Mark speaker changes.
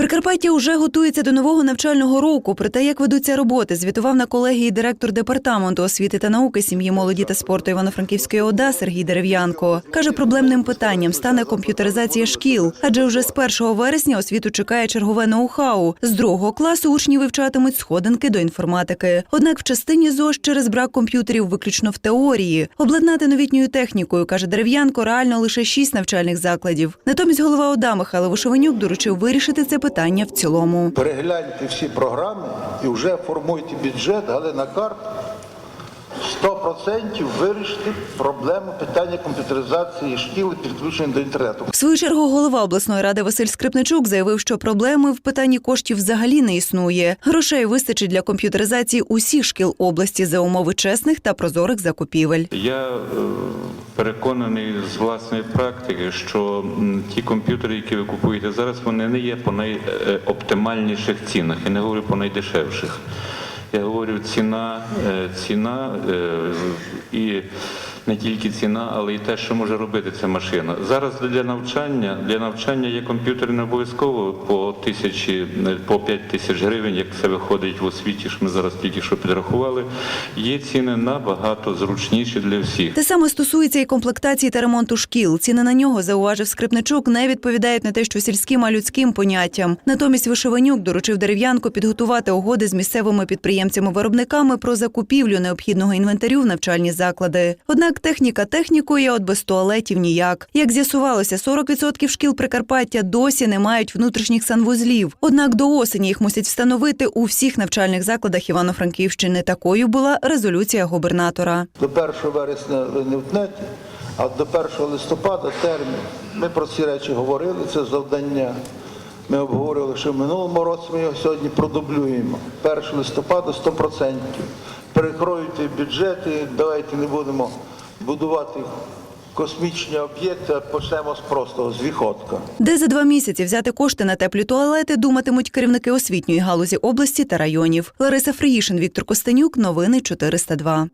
Speaker 1: Прикарпаття уже готується до нового навчального року. Про те, як ведуться роботи, звітував на колегії директор департаменту освіти та науки сім'ї молоді та спорту Івано-Франківської ОДА Сергій Дерев'янко. Каже, проблемним питанням стане комп'ютеризація шкіл, адже вже з 1 вересня освіту чекає чергове ноу-хау. З другого класу учні вивчатимуть сходинки до інформатики. Однак в частині ЗОЖ через брак комп'ютерів виключно в теорії. Обладнати новітньою технікою, каже Дерев'янко, реально лише шість навчальних закладів. Натомість голова ОДА Михайло Вишевенюк доручив вирішити це питання в цілому.
Speaker 2: Перегляньте всі програми і вже формуйте бюджет, Галина Карп. 100% вирішити проблему питання комп'ютеризації шкіл і підключення до інтернету.
Speaker 1: В свою чергу голова обласної ради Василь Скрипничук заявив, що проблеми в питанні коштів взагалі не існує. Грошей вистачить для комп'ютеризації усіх шкіл області за умови чесних та прозорих закупівель.
Speaker 3: Я е, переконаний з власної практики, що ті комп'ютери, які ви купуєте зараз, вони не є по найоптимальніших цінах. Я не говорю по найдешевших. Я говорю ціна, е, ціна е, і не тільки ціна, але й те, що може робити ця машина. Зараз для навчання для навчання є комп'ютери не обов'язково по тисячі, е, по 5 тисяч гривень, як це виходить в освіті, що ми зараз тільки що підрахували. Є ціни набагато зручніші для всіх.
Speaker 1: Те саме стосується і комплектації та ремонту шкіл. Ціни на нього, зауважив Скрипничук, не відповідають на те, що сільським, а людським поняттям. Натомість Вишеванюк доручив дерев'янку підготувати угоди з місцевими підприємцями-виробниками про закупівлю необхідного інвентарю в навчальні заклади. Однак техніка технікою, от без туалетів ніяк. Як з'ясувалося, 40% шкіл Прикарпаття досі не мають внутрішніх санвузлів. Однак до осені їх мусять встановити у всіх навчальних закладах Івано-Франківщини. Такою була резолюція губернатора.
Speaker 2: До 1 вересня ви не втнете, а до 1 листопада термін. Ми про ці речі говорили, це завдання. Ми обговорювали, що в минулому році ми його сьогодні продублюємо. 1 листопада 100%. Перекроюйте бюджети, давайте не будемо будувати космічні об'єкти, почнемо з простого, з віходка.
Speaker 1: Де за два місяці взяти кошти на теплі туалети, думатимуть керівники освітньої галузі області та районів. Лариса Фриїшин, Віктор Костенюк. Новини 402.